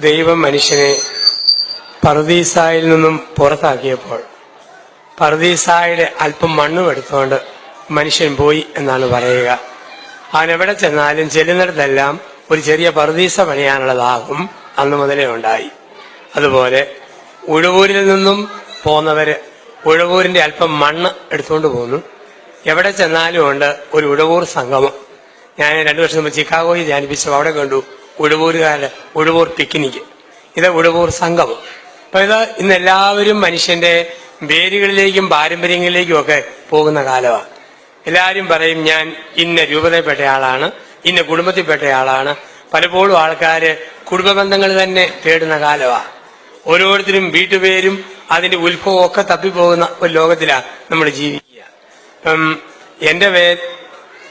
ദൈവം മനുഷ്യനെ പർദീസായിൽ നിന്നും പുറത്താക്കിയപ്പോൾ പർദീസായുടെ അല്പം മണ്ണും എടുത്തുകൊണ്ട് മനുഷ്യൻ പോയി എന്നാണ് പറയുക. അവൻ എവിടെ ചെന്നാലും ചെല്ലുന്നിടത്തെല്ലാം ഒരു ചെറിയ പർദീസ പണിയാനുള്ളതാകും അന്ന് മുതലേ ഉണ്ടായി. അതുപോലെ ഉഴവൂരിൽ നിന്നും പോന്നവര് ഉഴവൂരിന്റെ അല്പം മണ്ണ് എടുത്തുകൊണ്ട് പോന്നു. എവിടെ ചെന്നാലും ഉണ്ട് ഒരു ഉഴവൂർ സംഗമം. ഞാൻ രണ്ടു വർഷം മുമ്പ് ചിക്കാഗോയിൽ ധ്യാനിപ്പിച്ചു അവിടെ കണ്ടു. ഉഴവൂരുകാരുടെ ഉഴവൂർ പിക്നിക് ഇത് ഉഴവൂർ സംഗമം. അപ്പൊ ഇത് ഇന്ന് എല്ലാവരും മനുഷ്യന്റെ വേരുകളിലേക്കും പാരമ്പര്യങ്ങളിലേക്കും ഒക്കെ പോകുന്ന കാലമാണ് എല്ലാവരും പറയും ഞാൻ ഇന്ന രൂപതയിൽപ്പെട്ട ആളാണ് ഇന്ന കുടുംബത്തിൽപ്പെട്ട ആളാണ് പലപ്പോഴും ആൾക്കാര് കുടുംബ ബന്ധങ്ങൾ തന്നെ തേടുന്ന കാലമാണ് ഓരോരുത്തരും വീട്ടുപേരും അതിന്റെ ഉത്ഭവം ഒക്കെ തപ്പിപ്പോകുന്ന ഒരു ലോകത്തിലാണ് നമ്മൾ ജീവിക്കുക. ഇപ്പം എന്റെ പേര്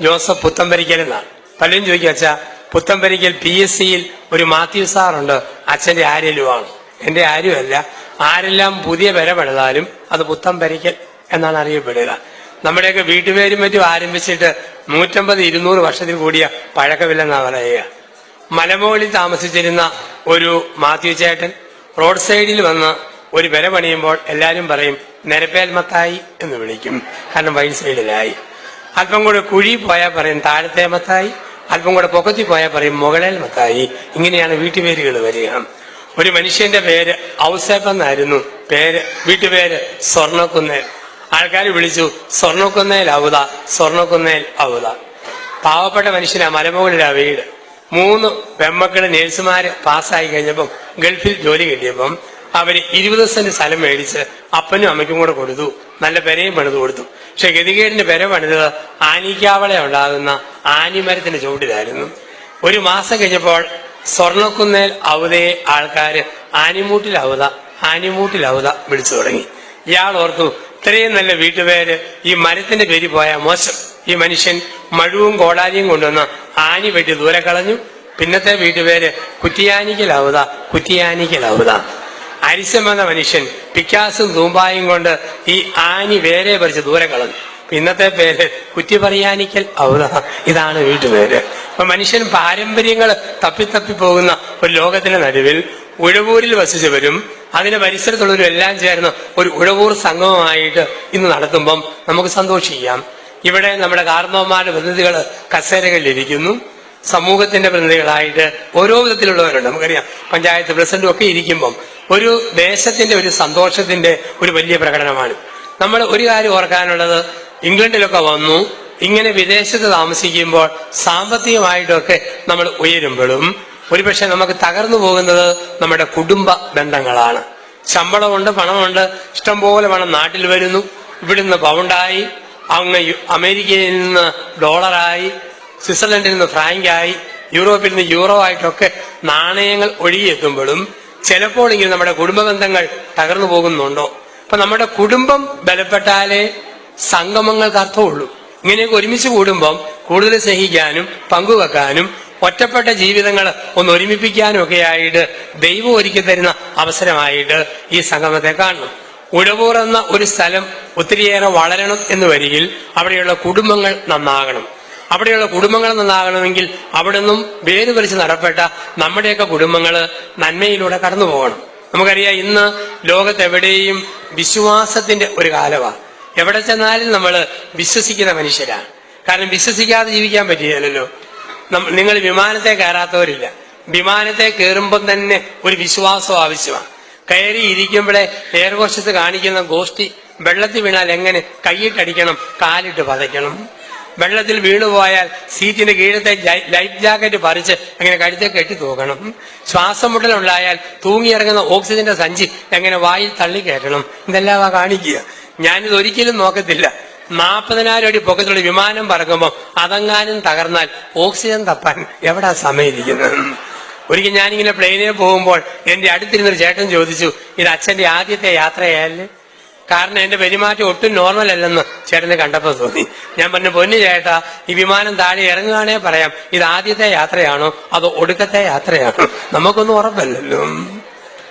ജോസഫ് പുത്തമ്പരിക്കൽ എന്നാണ്. പലരും ചോദിക്കുക പുത്തമ്പരിക്കൽ പി എസ് സിയിൽ ഒരു മാത്യു സാറുണ്ട്. അച്ഛന്റെ ആര്യലുമാണ്. എന്റെ ആര്യല്ല ആരെല്ലാം പുതിയ വര പണിതാലും അത് പുത്തമ്പരിക്കൽ എന്നാണ് അറിയപ്പെടുക. നമ്മുടെയൊക്കെ വീട്ടുപേരും മറ്റും ആരംഭിച്ചിട്ട് നൂറ്റമ്പത് ഇരുന്നൂറ് വർഷത്തിൽ കൂടിയ പഴക്കമില്ലെന്നാണ് പറയുക. മലമുകളിൽ താമസിച്ചിരുന്ന ഒരു മാത്യു ചേട്ടൻ റോഡ് സൈഡിൽ വന്ന് ഒരു വില പണിയുമ്പോൾ എല്ലാവരും പറയും നിരപ്പേൽ മത്തായി എന്ന് വിളിക്കും. കാരണം വൈൻ സൈഡിലായി. അല്പം കൂടെ കുഴി പോയാൽ പറയും താഴത്തെ മത്തായി അല്പം കൂടെ പൊക്കത്തിൽ പോയാൽ പറയും മുകളേൽ മത്തായി ഇങ്ങനെയാണ് വീട്ടുപേരുകൾ വരിക. ഒരു മനുഷ്യന്റെ പേര് ഔസേപ്പെന്നായിരുന്നു. പേര് വീട്ടുപേര് സ്വർണക്കുന്നേൽ. ആൾക്കാർ വിളിച്ചു സ്വർണക്കുന്നേൽ അവത സ്വർണക്കുന്നേൽ അവത. പാവപ്പെട്ട മനുഷ്യനാ മലമുകളിലാ വീട്. മൂന്ന് പെമ്മക്കൾ നേഴ്സുമാര് പാസ്സായി കഴിഞ്ഞപ്പം ഗൾഫിൽ ജോലി കിട്ടിയപ്പം അവർ ഇരുപത് സെന്റ് സ്ഥലം മേടിച്ച് അപ്പനും അമ്മയ്ക്കും കൂടെ കൊടുത്തു. നല്ല പെരയും പണിത് കൊടുത്തു. പക്ഷെ ഗതികേടിന്റെ പെര പണിതത് ആനിക്കാവളെ ഉണ്ടാകുന്ന ആനിമരത്തിന്റെ ചുവട്ടിലായിരുന്നു. ഒരു മാസം കഴിഞ്ഞപ്പോൾ സ്വർണക്കുന്നേൽ അവതയെ ആൾക്കാര് ആനിമൂട്ടിൽ അവത ആനിമൂട്ടിൽ അവത വിളിച്ചു തുടങ്ങി. ഇയാൾ ഓർത്തു ഇത്രയും നല്ല വീട്ടുപേര് ഈ മരത്തിന്റെ പേര് പോയ മോശം. ഈ മനുഷ്യൻ മഴുവും കോടാലിയും കൊണ്ടുവന്ന് ആനി വെട്ടി ദൂരെ കളഞ്ഞു. പിന്നത്തെ വീട്ടുപേര് കുറ്റിയാനിക്കലാവുത കുറ്റിയാനിക്കലാവുത. അരിശം എന്ന മനുഷ്യൻ പിക്കാസും തൂമ്പായും കൊണ്ട് ഈ ആനി വേരെ പറിച്ച് ദൂരെ കളഞ്ഞു. ഇന്നത്തെ പേര് കുറ്റി പറയാനിക്കൽ ഔത ഇതാണ് വീട്ടുപേര് അപ്പൊ മനുഷ്യൻ പാരമ്പര്യങ്ങൾ തപ്പിത്തപ്പി പോകുന്ന ഒരു ലോകത്തിന്റെ നടുവിൽ ഉഴവൂരിൽ വസിച്ചവരും അതിന്റെ പരിസരത്തുള്ളവരും എല്ലാം ചേർന്ന് ഒരു ഉഴവൂർ സംഗമമായിട്ട് ഇന്ന് നടത്തുമ്പം നമുക്ക് സന്തോഷിക്കാം. ഇവിടെ നമ്മുടെ കാർന്നവന്മാരുടെ പ്രതിനിധികൾ കസേരകളിലിരിക്കുന്നു. സമൂഹത്തിന്റെ പ്രതിനിധികളായിട്ട് ഓരോ വിധത്തിലുള്ളവരുണ്ട്. നമുക്കറിയാം പഞ്ചായത്ത് പ്രസിഡന്റും ഒക്കെ ഇരിക്കുമ്പം ഒരു ദേശത്തിന്റെ ഒരു സന്തോഷത്തിന്റെ ഒരു വലിയ പ്രകടനമാണ്. നമ്മൾ ഒരു കാര്യം ഓർക്കാനുള്ളത് ഇംഗ്ലണ്ടിലൊക്കെ വന്നു ഇങ്ങനെ വിദേശത്ത് താമസിക്കുമ്പോൾ സാമ്പത്തികമായിട്ടൊക്കെ നമ്മൾ ഉയരുമ്പോഴും ഒരുപക്ഷെ നമുക്ക് തകർന്നു പോകുന്നത് നമ്മുടെ കുടുംബ ബന്ധങ്ങളാണ്. ശമ്പളമുണ്ട് പണമുണ്ട് ഇഷ്ടംപോലെ പണം നാട്ടിൽ വരുന്നു. ഇവിടുന്ന് പൗണ്ടായി അങ്ങ് അമേരിക്കയിൽ നിന്ന് ഡോളറായി സ്വിറ്റ്സർലൻഡിൽ നിന്ന് ഫ്രാങ്കായി യൂറോപ്പിൽ നിന്ന് യൂറോ ആയിട്ടൊക്കെ നാണയങ്ങൾ ഒഴുകിയെത്തുമ്പോഴും ചിലപ്പോഴെങ്കിലും നമ്മുടെ കുടുംബ ബന്ധങ്ങൾ തകർന്നു പോകുന്നുണ്ടോ? അപ്പൊ നമ്മുടെ കുടുംബം ബലപ്പെട്ടാലേ സംഗമങ്ങൾക്ക് അർത്ഥമുള്ളൂ. ഇങ്ങനെയൊക്കെ ഒരുമിച്ച് കൂടുമ്പം കൂടുതൽ സ്നേഹിക്കാനും പങ്കുവെക്കാനും ഒറ്റപ്പെട്ട ജീവിതങ്ങൾ ഒന്ന് ഒരുമിപ്പിക്കാനും ഒക്കെ ആയിട്ട് ദൈവം ഒരുക്കി തരുന്ന അവസരമായിട്ട് ഈ സംഗമത്തെ കാണണം. ഉഴവൂർ എന്ന ഒരു സ്ഥലം ഒത്തിരിയേറെ വളരണം എന്ന് വരികിൽ അവിടെയുള്ള കുടുംബങ്ങൾ നന്നാകണം. അവിടെയുള്ള കുടുംബങ്ങൾ നന്നാകണമെങ്കിൽ അവിടെ നിന്നും വേര് വലിച്ച് നടപ്പെട്ട നമ്മുടെയൊക്കെ കുടുംബങ്ങൾ നന്മയിലൂടെ കടന്നു പോകണം. നമുക്കറിയാം ഇന്ന് ലോകത്തെവിടെയും വിശ്വാസത്തിന്റെ ഒരു കാലമാണ് എവിടെ ചെന്നാലും നമ്മൾ വിശ്വസിക്കുന്ന മനുഷ്യരാണ് കാരണം വിശ്വസിക്കാതെ ജീവിക്കാൻ പറ്റില്ലല്ലോ. നിങ്ങൾ വിമാനത്തെ കയറാത്തവരില്ല. വിമാനത്തെ കയറുമ്പം തന്നെ ഒരു വിശ്വാസം ആവശ്യമാണ് കയറി ഇരിക്കുമ്പോഴേ എയർകോശത്ത് കാണിക്കുന്ന ഗോഷ്ടി വെള്ളത്തിൽ വീണാൽ എങ്ങനെ കൈയിട്ടടിക്കണം കാലിട്ട് പതയ്ക്കണം? വെള്ളത്തിൽ വീണുപോയാൽ സീറ്റിന്റെ കീഴത്തെ ലൈഫ് ജാക്കറ്റ് പറിച്ച് അങ്ങനെ കഴുത്തെ കെട്ടി തൂക്കണം. ശ്വാസം മുട്ടലുണ്ടായാൽ തൂങ്ങിയിറങ്ങുന്ന ഓക്സിജന്റെ സഞ്ചി അങ്ങനെ വായിൽ തള്ളി ഇതെല്ലാം ആ കാണിക്കുക. ഞാനിത് ഒരിക്കലും നോക്കത്തില്ല. നാൽപ്പതിനായിരം അടി പൊക്കത്തുള്ള വിമാനം പറക്കുമ്പോൾ അതങ്ങാനും തകർന്നാൽ ഓക്സിജൻ തപ്പാൻ എവിടാ സമയമിരിക്കുന്നത്? ഒരിക്കൽ ഞാനിങ്ങനെ പ്ലെയിനിൽ പോകുമ്പോൾ എന്റെ അടുത്തിരുന്നൊരു ചേട്ടൻ ചോദിച്ചു ഇത് അച്ഛന്റെ ആദ്യത്തെ യാത്രയല്ലേ? കാരണം എന്റെ പെരുമാറ്റം ഒട്ടും നോർമൽ അല്ലെന്ന് ചേട്ടന് കണ്ടപ്പോ തോന്നി. ഞാൻ പറഞ്ഞു പൊന്നു ചേട്ടാ ഈ വിമാനം താഴെ ഇറങ്ങുകയാണേ പറയാം. ഇത് ആദ്യത്തെ യാത്രയാണോ? അതോ ഒടുക്കത്തെ യാത്രയാണോ? നമുക്കൊന്നും ഉറപ്പല്ലല്ലോ.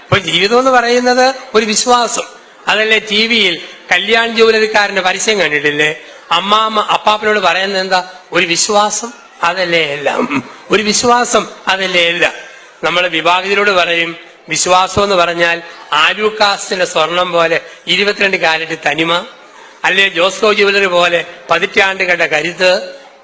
അപ്പൊ ജീവിതം എന്ന് പറയുന്നത് ഒരു വിശ്വാസം. അതല്ലേ ടി വിയിൽ കല്യാൺ ജോലിക്കാരന്റെ പരസ്യം കണ്ടിട്ടില്ലേ? അമ്മാമ്മ അപ്പാപ്പനോട് പറയുന്നത് എന്താ? ഒരു വിശ്വാസം അതല്ലേ എല്ലാം. ഒരു വിശ്വാസം അതല്ലേ എല്ലാം. നമ്മൾ വിവാഹിതരോട് പറയും വിശ്വാസം എന്ന് പറഞ്ഞാൽ ആലൂക്കാസിന്റെ സ്വർണം പോലെ ഇരുപത്തിരണ്ട് കാലറ്റ് തനിമ അല്ലെ ജോസ്കോ ജുവലറി പോലെ പതിറ്റാണ്ടുകളുടെ കരുത്ത്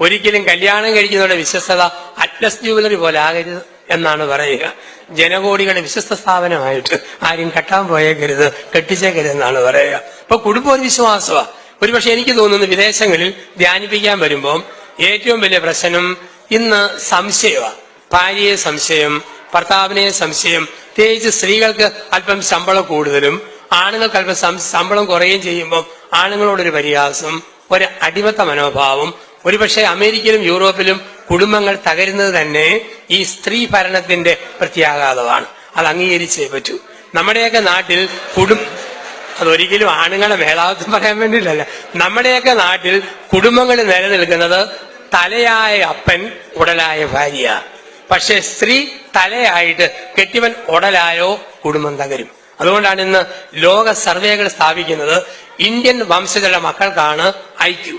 ഒരിക്കലും കല്യാണം കഴിക്കുന്നവരുടെ വിശ്വസ്തത അറ്റ്ലസ് ജുവലറി പോലെ ആകരുത് എന്നാണ് പറയുക. ജനകോടികളുടെ വിശ്വസ്ത സ്ഥാപനമായിട്ട് ആരും കെട്ടാൻ പോയേക്കരുത് കെട്ടിച്ചേക്കരുത് എന്നാണ് പറയുക. അപ്പൊ കുടുംബം ഒരു വിശ്വാസമാണ് ഒരുപക്ഷെ എനിക്ക് തോന്നുന്നു വിദേശങ്ങളിൽ ധ്യാനിപ്പിക്കാൻ വരുമ്പോൾ ഏറ്റവും വലിയ പ്രശ്നം ഇന്ന് സംശയമാണ് ഭാര്യയെ സംശയം ഭർത്താവിനെ സംശയം പ്രത്യേകിച്ച് സ്ത്രീകൾക്ക് അല്പം ശമ്പളം കൂടുതലും ആണുങ്ങൾക്ക് അല്പം ശമ്പളം കുറയുകയും ചെയ്യുമ്പോൾ ആണുങ്ങളോടൊരു പരിഹാസം ഒരു അടിമത്ത മനോഭാവം. ഒരുപക്ഷെ അമേരിക്കയിലും യൂറോപ്പിലും കുടുംബങ്ങൾ തകരുന്നത് തന്നെ ഈ സ്ത്രീ ഭരണത്തിന്റെ പ്രത്യാഘാതമാണ്. അത് അംഗീകരിച്ചേ പറ്റൂ. നമ്മുടെയൊക്കെ നാട്ടിൽ കുടും അതൊരിക്കലും ആണുങ്ങളെ മേധാവിത്വം പറയാൻ വേണ്ടിയിട്ടല്ല. നമ്മുടെയൊക്കെ നാട്ടിൽ കുടുംബങ്ങൾ നിലനിൽക്കുന്നത് തലയായ അപ്പൻ ഉടലായ ഭാര്യ. പക്ഷെ സ്ത്രീ തലയായിട്ട് കെട്ടിവൻ ഉടലായോ കുടുംബം തകരും. അതുകൊണ്ടാണ് ഇന്ന് ലോക സർവേകൾ സ്ഥാപിക്കുന്നത് ഇന്ത്യൻ വംശജരുടെ മക്കൾക്കാണ് ഐ ക്യു.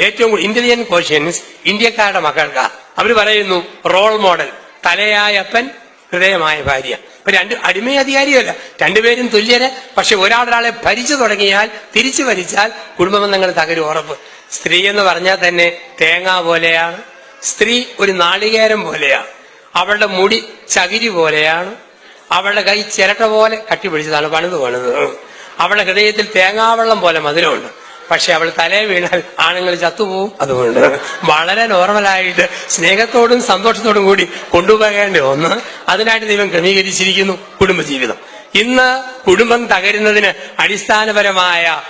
ഏറ്റവും കൂടുതൽ ഇന്റലിജന്റ് ക്വസ്റ്റ്യൻസ് ഇന്ത്യക്കാരുടെ മക്കൾക്ക്. അവർ പറയുന്നു റോൾ മോഡൽ തലയായ അപ്പൻ ഹൃദയമായ ഭാര്യ. ഇപ്പൊ രണ്ട് അടിമ അധികാരിയല്ല രണ്ടുപേരും തുല്യര്. പക്ഷെ ഒരാളൊരാളെ ഭരിച്ചു തുടങ്ങിയാൽ തിരിച്ചു ഭരിച്ചാൽ കുടുംബബന്ധങ്ങൾ തകരും ഉറപ്പ്. സ്ത്രീ എന്ന് പറഞ്ഞാൽ തന്നെ തേങ്ങ പോലെയാണ്. സ്ത്രീ ഒരു നാളികേരം പോലെയാണ്. അവളുടെ മുടി ചകിരി പോലെയാണ്. അവളുടെ കൈ ചിരട്ട പോലെ കട്ടിപിടിച്ചതാണ് പണിത് പണിത്. അവളുടെ ഹൃദയത്തിൽ തേങ്ങാവെള്ളം പോലെ മധുരമുണ്ട്. പക്ഷെ അവൾ തലേ വീണാൽ ആണുങ്ങൾ ചത്തുപോകും. അതുകൊണ്ട് വളരെ നോർമലായിട്ട് സ്നേഹത്തോടും സന്തോഷത്തോടും കൂടി കൊണ്ടുപോകേണ്ട ഒന്ന് അതിനായിട്ട് ദൈവം ക്രമീകരിച്ചിരിക്കുന്നു കുടുംബജീവിതം. ഇന്ന് കുടുംബം തകരുന്നതിന് അടിസ്ഥാനപരമായ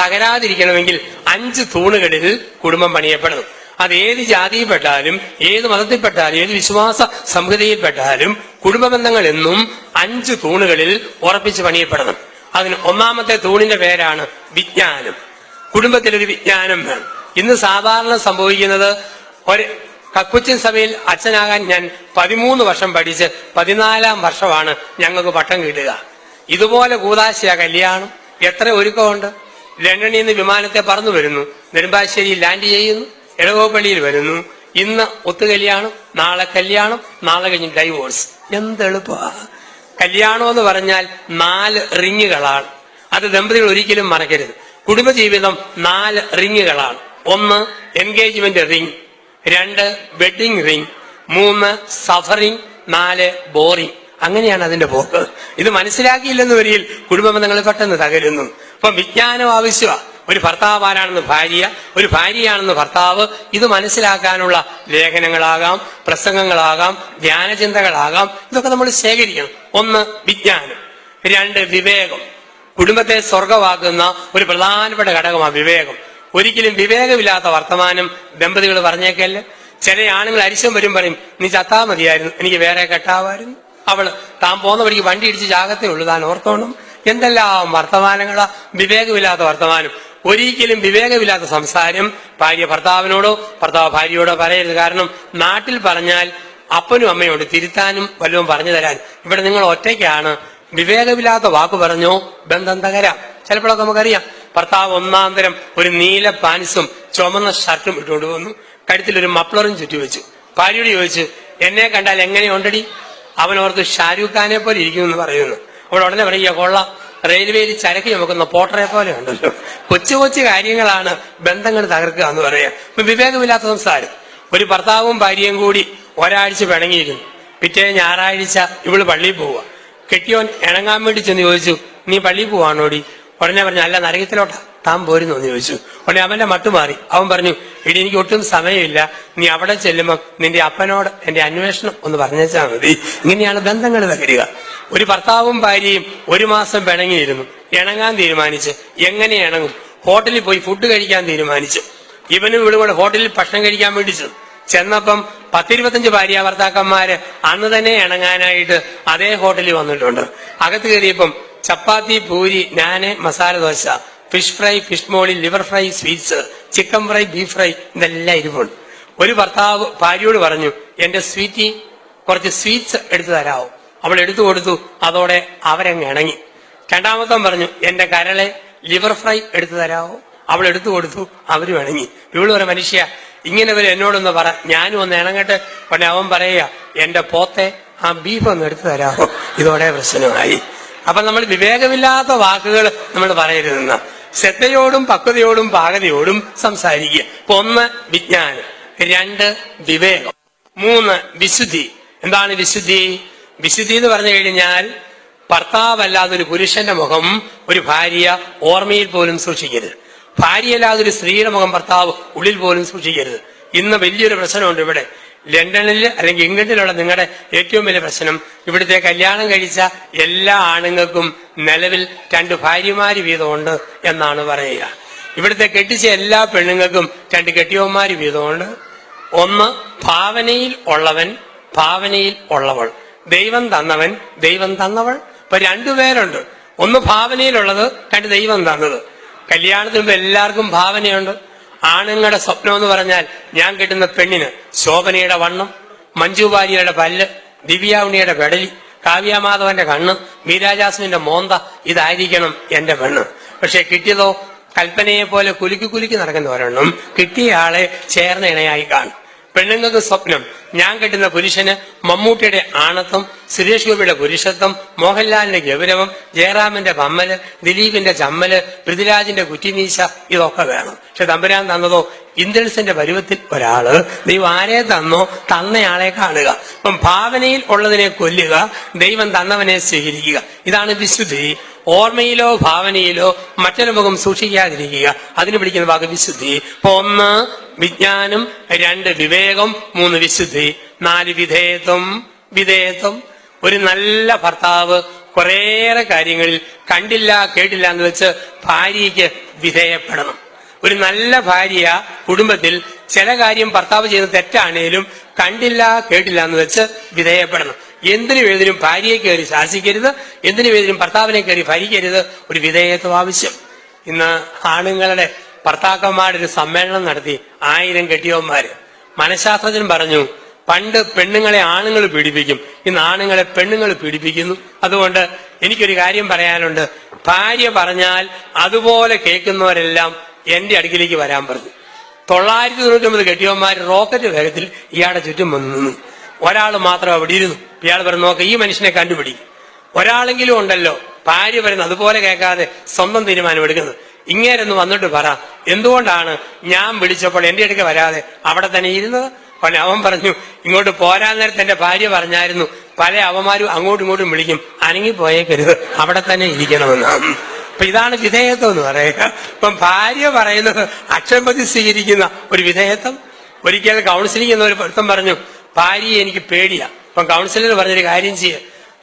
തകരാതിരിക്കണമെങ്കിൽ അഞ്ച് തൂണുകളിൽ കുടുംബം പണിയപ്പെടുന്നു. അത് ഏത് ജാതിയിൽപ്പെട്ടാലും ഏത് മതത്തിൽപ്പെട്ടാലും ഏത് വിശ്വാസ സംഹിതയിൽപ്പെട്ടാലും കുടുംബ ബന്ധങ്ങൾ എന്നും അഞ്ച് തൂണുകളിൽ ഉറപ്പിച്ച് പണിയപ്പെടണം. അതിന് ഒന്നാമത്തെ തൂണിന്റെ പേരാണ് വിജ്ഞാനം. കുടുംബത്തിലൊരു വിജ്ഞാനം വേണം. ഇന്ന് സാധാരണ സംഭവിക്കുന്നത് ഒരു കക്കുച്ചിൻ സഭയിൽ അച്ഛനാകാൻ ഞാൻ പതിമൂന്ന് വർഷം പഠിച്ച് പതിനാലാം വർഷമാണ് ഞങ്ങൾക്ക് പട്ടം കിട്ടുക. ഇതുപോലെ കൂതാശയ കല്യാണം. എത്ര ഒരുക്കമുണ്ട്? ലണ്ടനിൽ നിന്ന് വിമാനത്തെ പറന്നു വരുന്നു. നെടുമ്പാശ്ശേരി ലാൻഡ് ചെയ്യുന്നു. ഇടവപ്പള്ളിയിൽ വരുന്നു. ഇന്ന് ഒത്തു കല്യാണം നാളെ കല്യാണം നാളെ കഴിഞ്ഞ് ഡൈവോഴ്സ് എന്ത് എളുപ്പമാ കല്യാണം എന്ന് പറഞ്ഞാൽ നാല് റിങ്ങുകളാണ് അത് ദമ്പതികൾ ഒരിക്കലും മറക്കരുത്. കുടുംബജീവിതം നാല് റിങ്ങുകളാണ് ഒന്ന് എൻഗേജ്മെന്റ് റിംഗ് രണ്ട് വെഡിങ് റിംഗ് മൂന്ന് സഫറിംഗ് നാല് ബോറിംഗ് അങ്ങനെയാണ് അതിന്റെ പോക്ക്. ഇത് മനസ്സിലാക്കിയില്ലെന്ന് വരിയിൽ കുടുംബ ബന്ധങ്ങൾ പെട്ടെന്ന് തകരുന്നു. അപ്പൊ വിജ്ഞാനം ആവശ്യമാണ് ഒരു ഭർത്താവ് ആരാണെന്ന് ഭാര്യ ഒരു ഭാര്യയാണെന്ന് ഭർത്താവ് ഇത് മനസ്സിലാക്കാനുള്ള ലേഖനങ്ങളാകാം പ്രസംഗങ്ങളാകാം ധ്യാനചിന്തകളാകാം ഇതൊക്കെ നമ്മൾ ശേഖരിക്കണം. ഒന്ന് വിജ്ഞാനം. രണ്ട് വിവേകം. കുടുംബത്തെ സ്വർഗമാക്കുന്ന ഒരു പ്രധാനപ്പെട്ട ഘടകമാണ് വിവേകം. ഒരിക്കലും വിവേകമില്ലാത്ത വർത്തമാനം ദമ്പതികൾ പറഞ്ഞേക്കല്ലേ? ചില ആണുങ്ങൾ അരിശം വരും പറയും നീ ചത്താ മതിയായിരുന്നു എനിക്ക് വേറെ കെട്ടാവായിരുന്നു. അവൾ താൻ പോകുന്ന വഴിക്ക് വണ്ടി ഇടിച്ച് ജാഗത്തേ ഉള്ളൂ താൻ ഓർത്തോണം? എന്തെല്ലാം വർത്തമാനങ്ങളാ? വിവേകമില്ലാത്ത വർത്തമാനം. ഒരിക്കലും വിവേകമില്ലാത്ത സംസാരം ഭാര്യ ഭർത്താവിനോടോ ഭർത്താവ് ഭാര്യയോടോ പറയരുത്. കാരണം നാട്ടിൽ പറഞ്ഞാൽ അപ്പനും അമ്മയോട് തിരുത്താനും വല്ലതും പറഞ്ഞു തരാൻ. ഇവിടെ നിങ്ങൾ ഒറ്റയ്ക്കാണ്. വിവേകമില്ലാത്ത വാക്ക് പറഞ്ഞോ? ബന്ധം തകരാം. ചിലപ്പോഴൊക്കെ നമുക്കറിയാം. ഭർത്താവ് ഒന്നാം തരം ഒരു നീല പാൻസും ചുമന്ന ഷർട്ടും ഇട്ടുകൊണ്ട് വന്നു. കഴുത്തിൽ ഒരു മപ്ലറും ചുറ്റി വെച്ചു. ഭാര്യയോട് ചോദിച്ചു എന്നെ കണ്ടാൽ എങ്ങനെയുണ്ടടി അവൻ ഓർത്ത് ഷാരൂഖ് ഖാനെ പോലെ ഇരിക്കുമെന്ന് പറയുന്നു. അവിടെ ഉടനെ പറയുക കൊള്ളാം. റെയിൽവേയിൽ ചരക്ക് ചുമക്കുന്ന പോട്ടറെ പോലെ ഉണ്ടല്ലോ. കൊച്ചു കൊച്ചു കാര്യങ്ങളാണ് ബന്ധങ്ങൾ തകർക്കുക എന്ന് പറയാം. വിവേകമില്ലാത്ത സംസാരം. ഒരു ഭർത്താവും ഭാര്യയും കൂടി ഒരാഴ്ച പിണങ്ങിയിരുന്നു പിറ്റേ ഞായറാഴ്ച ഇവൾ പള്ളിയിൽ പോവുക. കെട്ടിയോൻ ഇണങ്ങാൻ വേണ്ടി ചെന്ന് ചോദിച്ചു നീ പള്ളിയിൽ പോവാണോടി? ഉടനെ പറഞ്ഞു അല്ല നരകത്തിലോട്ടാ. താൻ പോരുന്നു? എന്ന് ചോദിച്ചു. ഉടനെ അവന്റെ മട്ടു മാറി. അവൻ പറഞ്ഞു ഇടി എനിക്ക് ഒട്ടും സമയമില്ല. നീ അവിടെ ചെല്ലുമ്പോ നിന്റെ അപ്പനോട് എന്റെ അന്വേഷണം ഒന്ന് പറഞ്ഞേച്ചാൽ മതി. ഇങ്ങനെയാണ് ബന്ധങ്ങൾ തകരുക. ഒരു ഭർത്താവും ഭാര്യയും ഒരു മാസം പിണങ്ങിയിരുന്നു. ഇണങ്ങാൻ തീരുമാനിച്ച് എങ്ങനെ ഇണങ്ങും? ഹോട്ടലിൽ പോയി ഫുഡ് കഴിക്കാൻ തീരുമാനിച്ചു. ഇവനും ഇവിടെ ഹോട്ടലിൽ ഭക്ഷണം കഴിക്കാൻ വേണ്ടി ചെന്നു. ചെന്നപ്പം പത്തിരുപത്തഞ്ച് ഭാര്യ ഭർത്താക്കന്മാര് അന്ന് തന്നെ ഇണങ്ങാനായിട്ട് അതേ ഹോട്ടലിൽ വന്നിട്ടുണ്ട്. അകത്ത് കയറിയപ്പം chapati puri naan masala dosa fish fry fish molee liver fry sweets chicken fry beef fry ഇതെല്ലാം ഇരിപ്പുണ്ട്. ഒരു ഭർത്താവ് ഭാര്യയോട് പറഞ്ഞു എന്റെ സ്വീറ്റി കുറച്ച് സ്വീറ്റ്സ് എടുത്തു തരാവോ? അവൾ എടുത്തു കൊടുത്തു അതോടെ അവരങ്ങ് ഇണങ്ങി. രണ്ടാമത്തം പറഞ്ഞു എന്റെ കരളെ ലിവർ ഫ്രൈ എടുത്തു തരാവോ? അവൾ എടുത്തു കൊടുത്തു അവരും ഇണങ്ങി. ഇവൾ ഒരു മനുഷ്യ ഇങ്ങനെ വരെ എന്നോടൊന്ന് പറ ഞാനും ഒന്ന് ഇണങ്ങട്ടെ. പിന്നെ അവൻ പറയുക എന്റെ പോത്തെ ആ ബീഫ് ഒന്ന് എടുത്തു തരാമോ ഇതോടെ പ്രശ്നമായി. അപ്പൊ നമ്മൾ വിവേകമില്ലാത്ത വാക്കുകൾ നമ്മൾ പറയരുതെന്ന. ശ്രദ്ധയോടും പക്വതയോടും പാകതയോടും സംസാരിക്കുക. ഒന്ന് വിജ്ഞാനം. രണ്ട് വിവേകം. മൂന്ന് വിശുദ്ധി. എന്താണ് വിശുദ്ധി? വിശുദ്ധി എന്ന് പറഞ്ഞു കഴിഞ്ഞാൽ ഭർത്താവല്ലാതെ ഒരു പുരുഷന്റെ മുഖം ഒരു ഭാര്യ ഓർമ്മയിൽ പോലും സൂക്ഷിക്കരുത്. ഭാര്യയല്ലാതെ ഒരു സ്ത്രീയുടെ മുഖം ഭർത്താവ് ഉള്ളിൽ പോലും സൂക്ഷിക്കരുത്. ഇന്ന് വലിയൊരു പ്രശ്നമുണ്ട് ഇവിടെ. ലണ്ടനിൽ അല്ലെങ്കിൽ ഇംഗ്ലണ്ടിലുള്ള നിങ്ങളുടെ ഏറ്റവും വലിയ പ്രശ്നം ഇവിടുത്തെ കല്യാണം കഴിച്ച എല്ലാ ആണുങ്ങൾക്കും നിലവിൽ രണ്ട് ഭാര്യമാര് വീതമുണ്ട് എന്നാണ് പറയുക. ഇവിടുത്തെ കെട്ടിച്ച എല്ലാ പെണ്ണുങ്ങൾക്കും രണ്ട് കെട്ടിയവന്മാര് വീതമുണ്ട്. ഒന്ന് ഭാവനയിൽ ഉള്ളവൻ ഭാവനയിൽ ഉള്ളവൾ. ദൈവം തന്നവൻ ദൈവം തന്നവൾ. ഇപ്പൊ രണ്ടുപേരുണ്ട് ഒന്ന് ഭാവനയിലുള്ളത് രണ്ട് ദൈവം തന്നത്. കല്യാണത്തിന് എല്ലാവർക്കും ഭാവനയുണ്ട്. ആണുങ്ങളുടെ സ്വപ്നം എന്ന് പറഞ്ഞാൽ ഞാൻ കിട്ടുന്ന പെണ്ണിന് ശോഭനയുടെ വണ്ണം മഞ്ജു വാര്യരുടെ പല്ല് ദിവ്യാവുണിയുടെ പെടലി കാവ്യമാധവന്റെ കണ്ണ് മീരാജാസ്മിന്റെ മോന്ത ഇതായിരിക്കണം എന്റെ പെണ്ണ്. പക്ഷെ കിട്ടിയതോ കൽപ്പനയെ പോലെ കുലുക്കി കുലുക്കി നടക്കുന്ന ഒരെണ്ണം കിട്ടിയ ആളെ ചേർന്ന ഇണയായി കാണും. പെണ്ണുങ്ങൾക്ക് സ്വപ്നം. ഞാൻ കെട്ടുന്ന പുരുഷന് മമ്മൂട്ടിയുടെ ആണത്വം സുരേഷ് ഗോപിയുടെ പുരുഷത്വം മോഹൻലാലിന്റെ ഗൗരവം ജയറാമിന്റെ പമ്മൽ ദിലീപിന്റെ ചമ്മൽ പൃഥ്വിരാജിന്റെ കുറ്റിമീശ ഇതൊക്കെ വേണം. പക്ഷെ തമ്പുരാൻ തന്നതോ ഇന്ദ്രൻസിന്റെ പരുവത്തിൽ ഒരാൾ. ദൈവം ആരെ തന്നോ തന്നയാളെ കാണുക. അപ്പം ഭാവനയിൽ ഉള്ളതിനെ കൊല്ലുക ദൈവം തന്നവനെ സ്വീകരിക്കുക. ഇതാണ് വിശുദ്ധി. ഓർമ്മയിലോ ഭാവനയിലോ മറ്റൊരു മുഖം സൂക്ഷിക്കാതിരിക്കുക. അതിന് പിടിക്കുന്ന വാക്ക് വിശുദ്ധി. ഇപ്പൊ ഒന്ന് വിജ്ഞാനം. രണ്ട് വിവേകം. മൂന്ന് വിശുദ്ധി. നാല് വിധേയത്വം. വിധേയത്വം. ഒരു നല്ല ഭർത്താവ് കുറേയേറെ കാര്യങ്ങളിൽ കണ്ടില്ല കേട്ടില്ല എന്ന് വെച്ച് ഭാര്യയ്ക്ക് വിധേയപ്പെടണം. ഒരു നല്ല ഭാര്യ കുടുംബത്തിൽ ചില കാര്യം ഭർത്താവ് ചെയ്യുന്ന തെറ്റാണേലും കണ്ടില്ല കേട്ടില്ല എന്ന് വെച്ച് വിധേയപ്പെടണം. എന്തിനു വേദനും ഭാര്യയെ കയറി ശാസിക്കരുത് എന്തിനു വേദനും ഭർത്താവിനെ കയറി ഭരിക്കരുത് ഒരു വിധേയത്വം ആവശ്യം. ഇന്ന് ആണുങ്ങളുടെ ഭർത്താക്കന്മാരുടെ ഒരു സമ്മേളനം നടത്തി ആയിരം കെട്ടിയവന്മാര്. മനഃശാസ്ത്രജ്ഞൻ പറഞ്ഞു പണ്ട് പെണ്ണുങ്ങളെ ആണുങ്ങൾ പീഡിപ്പിക്കും ഇന്ന് ആണുങ്ങളെ പെണ്ണുങ്ങൾ പീഡിപ്പിക്കുന്നു. അതുകൊണ്ട് എനിക്കൊരു കാര്യം പറയാനുണ്ട്. ഭാര്യ പറഞ്ഞാൽ അതുപോലെ കേൾക്കുന്നവരെല്ലാം എന്റെ അടുക്കിലേക്ക് വരാൻ പറഞ്ഞു. തൊള്ളായിരത്തി തൊണ്ണൂറ്റി ഒമ്പത് കെട്ടിയവന്മാർ റോക്കറ്റ് വേഗത്തിൽ ഇയാളുടെ ചുറ്റും വന്നു ഒരാൾ മാത്രം അവിടെ ഇരുന്നു. ഇയാൾ പറഞ്ഞു നോക്ക ഈ മനുഷ്യനെ കണ്ടുപിടിക്കും ഒരാളെങ്കിലും ഉണ്ടല്ലോ ഭാര്യ പറയുന്നത് അതുപോലെ കേൾക്കാതെ സ്വന്തം തീരുമാനം എടുക്കുന്നത്. ഇങ്ങേരൊന്ന് വന്നിട്ട് പറ എന്തുകൊണ്ടാണ് ഞാൻ വിളിച്ചപ്പോൾ എന്റെ അടുക്ക വരാതെ അവിടെ തന്നെ ഇരുന്നത്? പിന്നെ അവൻ പറഞ്ഞു ഇങ്ങോട്ട് പോരാൻ നേരത്തെ എന്റെ ഭാര്യ പറഞ്ഞായിരുന്നു പല അവന്മാരും അങ്ങോട്ടും ഇങ്ങോട്ടും വിളിക്കും. അനങ്ങി പോയേക്കരുത് അവിടെ തന്നെ ഇരിക്കണമെന്ന്. അപ്പൊ ഇതാണ് വിധേയത്വം എന്ന് പറയുക. ഇപ്പം ഭാര്യ പറയുന്നത് അക്ഷമതി സ്വീകരിക്കുന്ന ഒരു വിധേയത്വം. ഒരിക്കൽ കൗൺസിലിംഗ് എന്നൊരു പൊരുത്തം പറഞ്ഞു ഭാര്യയെ എനിക്ക് പേടിയാ. ഇപ്പം കൗൺസിലർ പറഞ്ഞൊരു കാര്യം ചെയ്യ.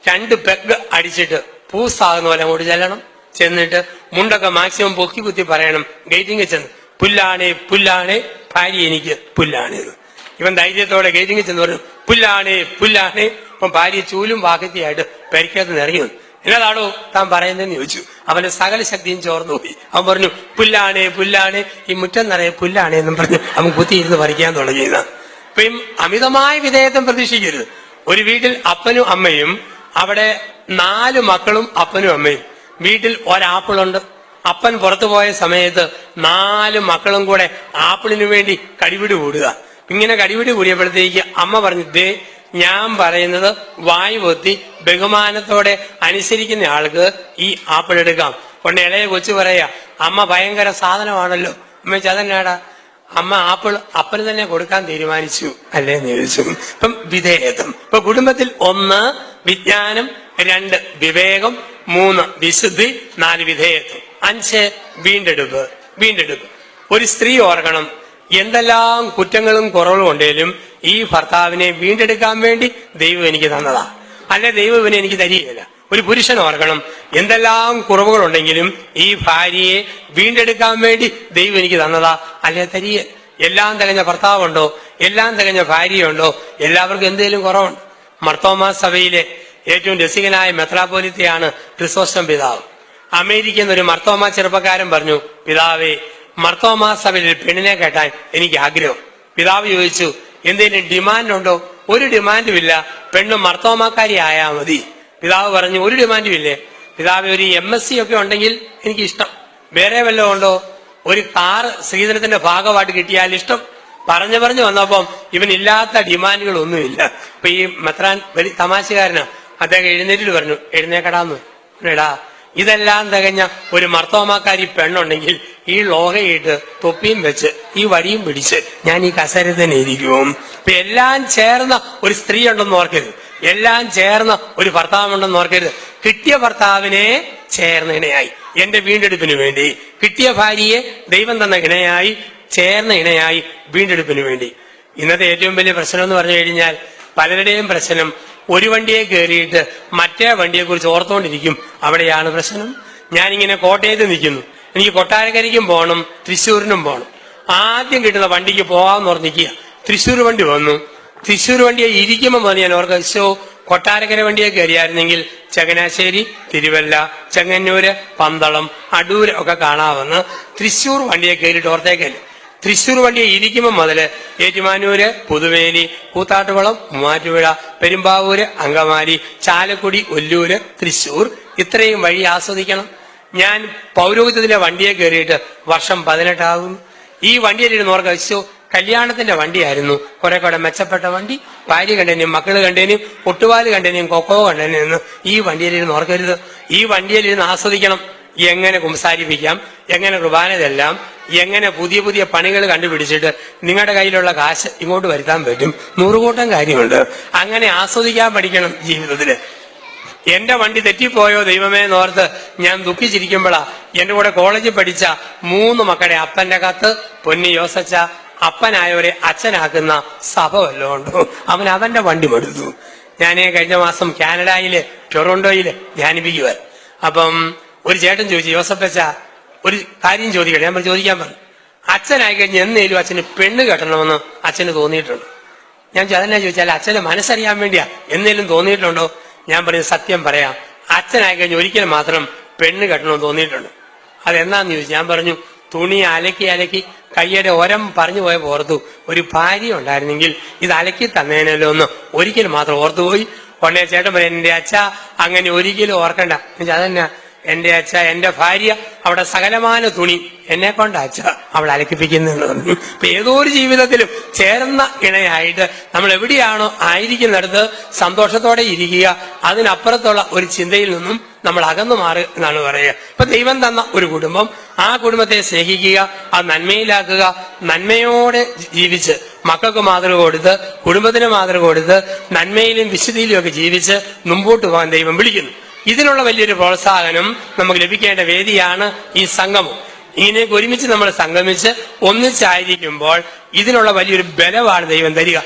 രണ്ട് പെഗ് അടിച്ചിട്ട് പൂസാകുന്ന പോലെ അങ്ങോട്ട് ചെല്ലണം. ചെന്നിട്ട് മുണ്ടൊക്കെ മാക്സിമം പൊക്കി കുത്തി പറയണം. ഗേറ്റിംഗ് ചെന്ന്. പുല്ലാണേ പുല്ലാണേ ഭാര്യ എനിക്ക് പുല്ലാണേ ഇവൻ ധൈര്യത്തോടെ ഗേറ്റിംഗ് ചെന്ന് പറഞ്ഞു പുല്ലാണേ പുല്ലാണേ. അപ്പം ഭാര്യ ചൂലും വാക്കത്തിയായിട്ട് പരിക്കകത്ത് നിറങ്ങി വന്നു. എന്നതാണോ താൻ പറയുന്നതെന്ന് ചോദിച്ചു? അവന്റെ സകല ശക്തിയും ചോർന്നു പോയി. അവൻ പറഞ്ഞു പുല്ലാണേ പുല്ലാണേ. ഈ മുറ്റം നിറയെ പുല്ലാണേ എന്നും പറഞ്ഞു അവൻ കുത്തിയിരുന്ന് പറിക്കാൻ തുടങ്ങിയതാണ് അപ്പൊ ഈ അമിതമായ വിധേയത്വം പ്രതീക്ഷിക്കരുത്. ഒരു വീട്ടിൽ അപ്പനും അമ്മയും അവിടെ നാല് മക്കളും അപ്പനും അമ്മയും. വീട്ടിൽ ഒരാപ്പിളുണ്ട്. അപ്പൻ പുറത്തു പോയ സമയത്ത് നാല് മക്കളും കൂടെ ആപ്പിളിന് വേണ്ടി കടിപിടി കൂടുക. ഇങ്ങനെ കടിപിടി കൂടിയപ്പോഴത്തേക്ക് അമ്മ പറഞ്ഞു ദേ ഞാൻ പറയുന്നത് വായു പൊത്തി ബഹുമാനത്തോടെ അനുസരിക്കുന്ന ആൾക്ക് ഈ ആപ്പിൾ എടുക്കാം. കൊണ്ട് ഇളയ കൊച്ചു പറയാ അമ്മ ഭയങ്കര സാധനമാണല്ലോ. അമ്മ ചതന്നാടാ അമ്മ ആപ്പിൾ അപ്പന് തന്നെ കൊടുക്കാൻ തീരുമാനിച്ചു അല്ലേ ചോദിച്ചു. ഇപ്പം വിധേയത്വം. ഇപ്പൊ കുടുംബത്തിൽ ഒന്ന് വിജ്ഞാനം രണ്ട് വിവേകം മൂന്ന് വിശുദ്ധി നാല് വിധേയത്വം. അഞ്ച് വീണ്ടെടുപ്പ്. വീണ്ടെടുപ്പ്. ഒരു സ്ത്രീ ഓർക്കണം. എന്തെല്ലാം കുറ്റങ്ങളും കുറവുകളും ഉണ്ടെങ്കിലും ഈ ഭർത്താവിനെ വീണ്ടെടുക്കാൻ വേണ്ടി ദൈവം എനിക്ക് തന്നതാ. അല്ലെ ദൈവം ഇവനെ എനിക്ക് തരികയില്ല. ഒരു പുരുഷൻ ഓർക്കണം. എന്തെല്ലാം കുറവുകളുണ്ടെങ്കിലും ഈ ഭാര്യയെ വീണ്ടെടുക്കാൻ വേണ്ടി ദൈവം എനിക്ക് തന്നതാ. അല്ലെ തരിയെ എല്ലാം തികഞ്ഞ ഭർത്താവുണ്ടോ? എല്ലാം തികഞ്ഞ ഭാര്യയുണ്ടോ? എല്ലാവർക്കും എന്തെങ്കിലും കുറവുണ്ട്? മർത്തോമാ സഭയിലെ ഏറ്റവും രസികനായ മെത്രാപോലിത്തയാണ് ക്രിസോസ്റ്റം പിതാവ്. അമേരിക്കയിൽ ഒരു മർത്തോമാ ചെറുപ്പക്കാരൻ പറഞ്ഞു പിതാവേ മർത്തോമാ സഭയിൽ ഒരു പെണ്ണിനെ കേട്ടാൻ എനിക്ക് ആഗ്രഹം. പിതാവ് ചോദിച്ചു എന്തെങ്കിലും ഡിമാൻഡ് ഉണ്ടോ? ഒരു ഡിമാൻഡും ഇല്ല. പെണ്ണ് മർത്തോമാക്കാരി ആയാ മതി. പിതാവ് പറഞ്ഞു ഒരു ഡിമാൻഡും ഇല്ലേ? പിതാവ് ഒരു എം എസ് സി ഒക്കെ ഉണ്ടെങ്കിൽ എനിക്ക് ഇഷ്ടം വേറെ വല്ലതും ഉണ്ടോ? ഒരു കാർ സ്ത്രീധനത്തിന്റെ ഭാഗമായിട്ട് കിട്ടിയാൽ ഇഷ്ടം. പറഞ്ഞു പറഞ്ഞു വന്നപ്പം ഇവനില്ലാത്ത ഡിമാൻഡുകൾ ഒന്നുമില്ല അപ്പൊ ഈ മെത്രാൻ വലിയ തമാശകാരനാ അദ്ദേഹം എഴുന്നേറ്റിൽ പറഞ്ഞു എഴുന്നേക്കടാന്ന്. എടാ ഇതെല്ലാം തികഞ്ഞ ഒരു മർത്തോമാക്കാരി പെണ്ണുണ്ടെങ്കിൽ ഈ ലോഹയിട്ട് തൊപ്പിയും വെച്ച് ഈ വടിയും പിടിച്ച് ഞാൻ ഈ കസരത്തിനെ ഇരിക്കും. ഇപ്പൊ എല്ലാം ചേർന്ന ഒരു സ്ത്രീ ഉണ്ടെന്ന് ഓർക്കരുത്. എല്ലാം ചേർന്ന ഒരു ഭർത്താവുണ്ടെന്ന് ഓർക്കരുത്. കിട്ടിയ ഭർത്താവിനെ ചേർന്ന ഇണയായി. എന്റെ വീണ്ടെടുപ്പിന് വേണ്ടി. കിട്ടിയ ഭാര്യയെ ദൈവം തന്ന ഇണയായി ചേർന്ന ഇണയായി വീണ്ടെടുപ്പിന് വേണ്ടി. ഇന്നത്തെ ഏറ്റവും വലിയ പ്രശ്നം എന്ന് പറഞ്ഞു കഴിഞ്ഞാൽ പലരുടെയും പ്രശ്നം ഒരു വണ്ടിയെ കയറിയിട്ട് മറ്റേ വണ്ടിയെ കുറിച്ച് ഓർത്തുകൊണ്ടിരിക്കും അവിടെയാണ് പ്രശ്നം. ഞാനിങ്ങനെ കോട്ടയത്ത് നിൽക്കുന്നു. എനിക്ക് കൊട്ടാരക്കരയ്ക്കും പോകണം തൃശ്ശൂരിനും പോകണം ആദ്യം കിട്ടുന്ന വണ്ടിക്ക് പോവാന്ന് പറഞ്ഞിരിക്കുക തൃശ്ശൂർ വണ്ടി വന്നു. തൃശ്ശൂർ വണ്ടിയെ ഇരിക്കുമ്പോൾ മതി ഞാൻ ഓർക്ക. ശോ കൊട്ടാരക്കര വണ്ടിയെ കയറിയായിരുന്നെങ്കിൽ ചങ്ങനാശ്ശേരി തിരുവല്ല ചെങ്ങന്നൂര് പന്തളം അടൂര് ഒക്കെ കാണാമെന്ന് തൃശ്ശൂർ വണ്ടിയെ കയറിയിട്ട് ഓർത്തേക്കല്ലേ തൃശ്ശൂർ വണ്ടിയെ ഇരിക്കുമ്പോൾ മുതൽ ഏറ്റുമാനൂര് പുതുവേലി കൂത്താട്ടുകുളം മൂവാറ്റുപുഴ പെരുമ്പാവൂര് അങ്കമാലി ചാലക്കുടി ഒല്ലൂര് തൃശ്ശൂർ ഇത്രയും വഴി ആസ്വദിക്കണം. ഞാൻ പൗരോഹിത്യത്തിലെ വണ്ടിയെ കയറിയിട്ട് വർഷം പതിനെട്ടാകുന്നു. ഈ വണ്ടിയിലിരുന്ന് ഓർക്ക. വെച്ചു കല്യാണത്തിന്റെ വണ്ടിയായിരുന്നു. കുറെ കൂടെ മെച്ചപ്പെട്ട വണ്ടി. ഭാര്യ കണ്ടേനും മക്കൾ കണ്ടേനും ഒട്ടുപാൽ കണ്ടേനും കൊക്കോ കണ്ടേനും ഈ വണ്ടിയിലിരുന്ന് ഓർക്കരുത്. ഈ വണ്ടിയിലിരുന്ന് ആസ്വദിക്കണം. എങ്ങനെ കുംസാരിപ്പിക്കാം എങ്ങനെ കുർബാനതെല്ലാം എങ്ങനെ പുതിയ പുതിയ പണികൾ കണ്ടുപിടിച്ചിട്ട് നിങ്ങളുടെ കയ്യിലുള്ള കാശ് ഇങ്ങോട്ട് വരുത്താൻ പറ്റും? നൂറുകൂട്ടം കാര്യമുണ്ട്. അങ്ങനെ ആസ്വദിക്കാൻ പഠിക്കണം ജീവിതത്തിൽ. എന്റെ വണ്ടി തെറ്റിപ്പോയോ ദൈവമേ എന്നോർത്ത് ഞാൻ ദുഃഖിച്ചിരിക്കുമ്പോഴാ എന്റെ കൂടെ കോളേജിൽ പഠിച്ച മൂന്ന് മക്കളുടെ അപ്പന്റെ കത്ത് പൊന്നി യോസച്ച അപ്പനായവരെ അച്ഛനാക്കുന്ന സഭ വല്ലതും ഉണ്ടോ? അവൻ അവന്റെ വണ്ടി പെടുത്തു ഞാൻ കഴിഞ്ഞ മാസം കാനഡയിൽ ടൊറോണ്ടോയിൽ ധ്യാനിപ്പിക്കുക അപ്പം ഒരു ചേട്ടൻ ചോദിച്ചു യോസപ്പച്ച ഒരു കാര്യം ചോദിക്കട്ടെ? ഞാൻ ചോദിക്കാൻ പറഞ്ഞു. അച്ഛനായി കഴിഞ്ഞ് എന്നേലും അച്ഛന് പെണ്ണ് കെട്ടണമെന്ന് അച്ഛന് തോന്നിയിട്ടുണ്ട്. ഞാൻ അതെന്നാ ചോദിച്ചാൽ അച്ഛന് മനസ്സറിയാൻ വേണ്ടിയാ എന്നേലും തോന്നിയിട്ടുണ്ടോ? ഞാൻ പറയുന്നത് സത്യം പറയാം. അച്ഛനായി കഴിഞ്ഞ് ഒരിക്കലും മാത്രം പെണ്ണ് കെട്ടണമെന്ന് തോന്നിയിട്ടുണ്ട്. അതെന്നാന്ന് ചോദിച്ചു? ഞാൻ പറഞ്ഞു തുണി അലക്കി അലക്കി കയ്യുടെ ഒരം പറഞ്ഞു പോയ ഓർത്തു ഒരു ഭാര്യ ഉണ്ടായിരുന്നെങ്കിൽ ഇത് അലക്കി തന്നേനല്ലോ എന്ന് ഒരിക്കലും മാത്രം ഓർത്തുപോയി ഉടനെ ചേട്ടൻ പറയും എന്റെ അച്ഛ അങ്ങനെ ഒരിക്കലും ഓർക്കണ്ട. അതന്നെ എന്റെ അച്ഛ എന്റെ ഭാര്യ അവിടെ സകലമാന തുണി എന്നെ കൊണ്ട് അച്ഛ അവൾ അലക്കിപ്പിക്കുന്നുണ്ട് പറഞ്ഞു. ഇപ്പൊ ഏതോ ഒരു ജീവിതത്തിലും ചേർന്ന ഇണയായിട്ട് നമ്മൾ എവിടെയാണോ ആയിരിക്കുന്നിടത്ത് സന്തോഷത്തോടെ ഇരിക്കുക അതിനപ്പുറത്തുള്ള ഒരു ചിന്തയിൽ നിന്നും നമ്മൾ അകന്നു മാറുക എന്നാണ് പറയുക. ഇപ്പൊ ദൈവം തന്ന ഒരു കുടുംബം ആ കുടുംബത്തെ സ്നേഹിക്കുക അത് നന്മയിലാക്കുക നന്മയോടെ ജീവിച്ച് മക്കൾക്ക് മാതൃക കൊടുത്ത് കുടുംബത്തിന് മാതൃക കൊടുത്ത് നന്മയിലും വിശുദ്ധിയിലും ഒക്കെ ജീവിച്ച് മുമ്പോട്ട് പോകാൻ ദൈവം വിളിക്കുന്നു. ഇതിനുള്ള വലിയൊരു പ്രോത്സാഹനം നമുക്ക് ലഭിക്കേണ്ട വേദിയാണ് ഈ സംഗമം. ഇങ്ങനെയൊക്കെ ഒരുമിച്ച് നമ്മൾ സംഗമിച്ച് ഒന്നിച്ചായിരിക്കുമ്പോൾ ഇതിനുള്ള വലിയൊരു ബലമാണ് ദൈവം തരിക.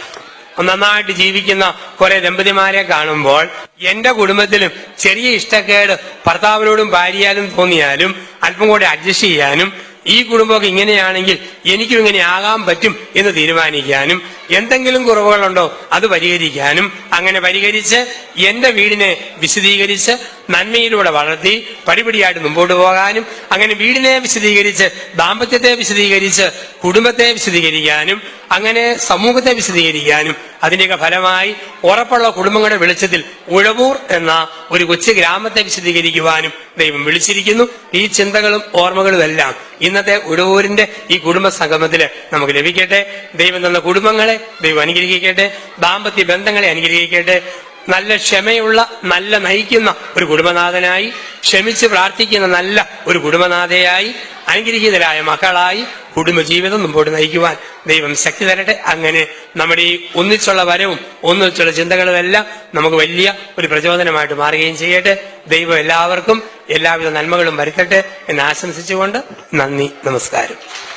നന്നായിട്ട് ജീവിക്കുന്ന കുറെ ദമ്പതിമാരെ കാണുമ്പോൾ എന്റെ കുടുംബത്തിലും ചെറിയ ഇഷ്ടക്കേട് ഭർത്താവിനോടും ഭാര്യയാലും തോന്നിയാലും അല്പം കൂടെ അഡ്ജസ്റ്റ് ചെയ്യാനും ഈ കുടുംബമൊക്കെ ഇങ്ങനെയാണെങ്കിൽ എനിക്കും ഇങ്ങനെ ആകാൻ പറ്റും എന്ന് തീരുമാനിക്കാനും എന്തെങ്കിലും കുറവുകളുണ്ടോ അത് പരിഹരിക്കാനും അങ്ങനെ പരിഹരിച്ച് എന്റെ വീടിനെ വിശദീകരിച്ച് നന്മയിലൂടെ വളർത്തി പടിപടിയായിട്ട് മുമ്പോട്ട് പോകാനും അങ്ങനെ വീടിനെ വിശദീകരിച്ച് ദാമ്പത്യത്തെ വിശദീകരിച്ച് കുടുംബത്തെ വിശദീകരിക്കാനും അങ്ങനെ സമൂഹത്തെ വിശദീകരിക്കാനും അതിന്റെയൊക്കെ ഫലമായി ഉറപ്പുള്ള കുടുംബങ്ങളുടെ വെളിച്ചത്തിൽ ഉഴവൂർ എന്ന ഒരു കൊച്ചു ഗ്രാമത്തെ വിശദീകരിക്കുവാനും ദൈവം വിളിച്ചിരിക്കുന്നു. ഈ ചിന്തകളും ഓർമ്മകളും എല്ലാം ഇന്നത്തെ ഉഴവൂരിന്റെ ഈ കുടുംബ സംഗമത്തിൽ നമുക്ക് ലഭിക്കട്ടെ. ദൈവം തന്ന കുടുംബങ്ങളെ ദൈവം അനുഗ്രഹിക്കട്ടെ. ദാമ്പത്യ ബന്ധങ്ങളെ അനുഗ്രഹിക്കട്ടെ. നല്ല ക്ഷമയുള്ള നല്ല നയിക്കുന്ന ഒരു കുടുംബനാഥനായി ക്ഷമിച്ച് പ്രാർത്ഥിക്കുന്ന നല്ല ഒരു കുടുംബനാഥയായി അനുഗ്രഹീതരായ മക്കളായി കുടുംബജീവിതം മുമ്പോട്ട് നയിക്കുവാൻ ദൈവം ശക്തി തരട്ടെ. അങ്ങനെ നമ്മുടെ ഈ ഒന്നിച്ചുള്ള വരവും ഒന്നിച്ചുള്ള ചിന്തകളുമെല്ലാം നമുക്ക് വലിയ ഒരു പ്രചോദനമായിട്ട് മാറുകയും ചെയ്യട്ടെ. ദൈവം എല്ലാവർക്കും എല്ലാവിധ നന്മകളും വരുത്തട്ടെ എന്ന് ആശംസിച്ചുകൊണ്ട് നന്ദി നമസ്കാരം.